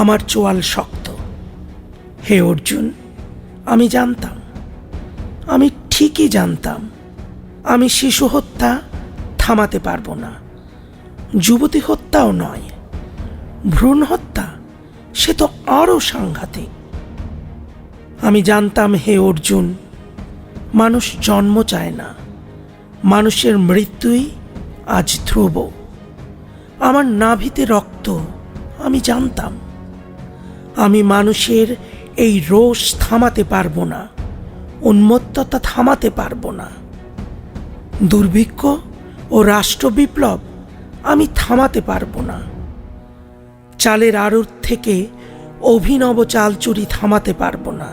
আমার চোয়াল শক্ত। হে অর্জুন, আমি জানতাম, আমি ঠিকই জানতাম, আমি শিশু হত্যা থামাতে পারব না, যুবতী হত্যাও নয়, ভ্রূণ হত্যা, সে তো আরও সাংঘাতিক। আমি জানতাম, হে অর্জুন, মানুষ জন্ম চায় না, মানুষের মৃত্যুই আজ ধ্রুব। আমার নাভিতে রক্ত, আমি জানতাম। আমি মানুষের এই রোষ থামাতে পারব না, উন্মত্ততা থামাতে পারব না। দুর্ভিক্ষ ও রাষ্ট্র বিপ্লব আমি থামাতে পারব না। চালের আড়ুর থেকে অভিনব চাল চুরি থামাতে পারব না।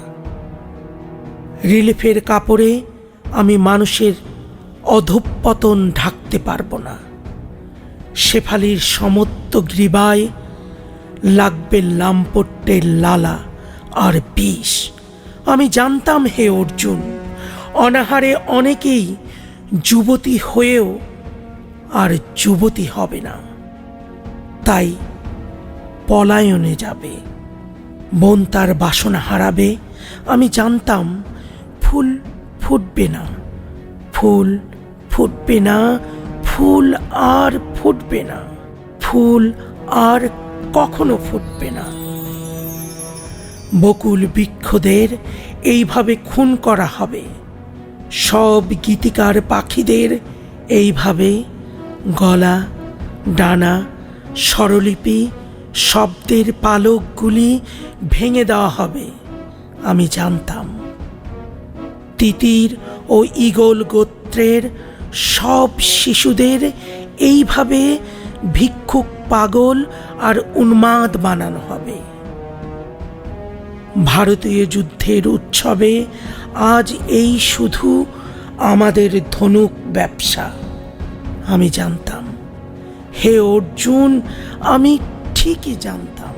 রিলিফের কাপড়ে আমি মানুষের অধঃপতন ঢাকতে পারব না। শেফালির সমত্ব গ্রীবায় লাগবে লাম্পট্যের লালা আর বিষ। আমি জানতাম হে অর্জুন, অনাহারে অনেকেই যুবতী হয়েও আর যুবতী হবে না। তাই পলায়নে যাবে বোন তার বাসনা হারাবে। আমি জানতাম ফুল ফুটবে না, ফুল ফুটবে না, ফুল আর ফুটবে না, ফুল আর কখনো ফুটবে না। বকুল বৃক্ষদের এইভাবে খুন করা হবে। সব গীতিকার পাখিদের এইভাবে গলা, ডানা, স্বরলিপি, শব্দের পালকগুলি ভেঙে দেওয়া হবে, আমি জানতাম। তিতির ও ইগল গোত্রের সব শিশুদের এইভাবে ভিক্ষুক পাগল আর উন্মাদ বানানো হবে। ভারতীয় যুদ্ধের উৎসবে আজ এই শুধু আমাদের ধনুক ব্যবসা, আমি জানতাম। হে অর্জুন, আমি ঠিকই জানতাম।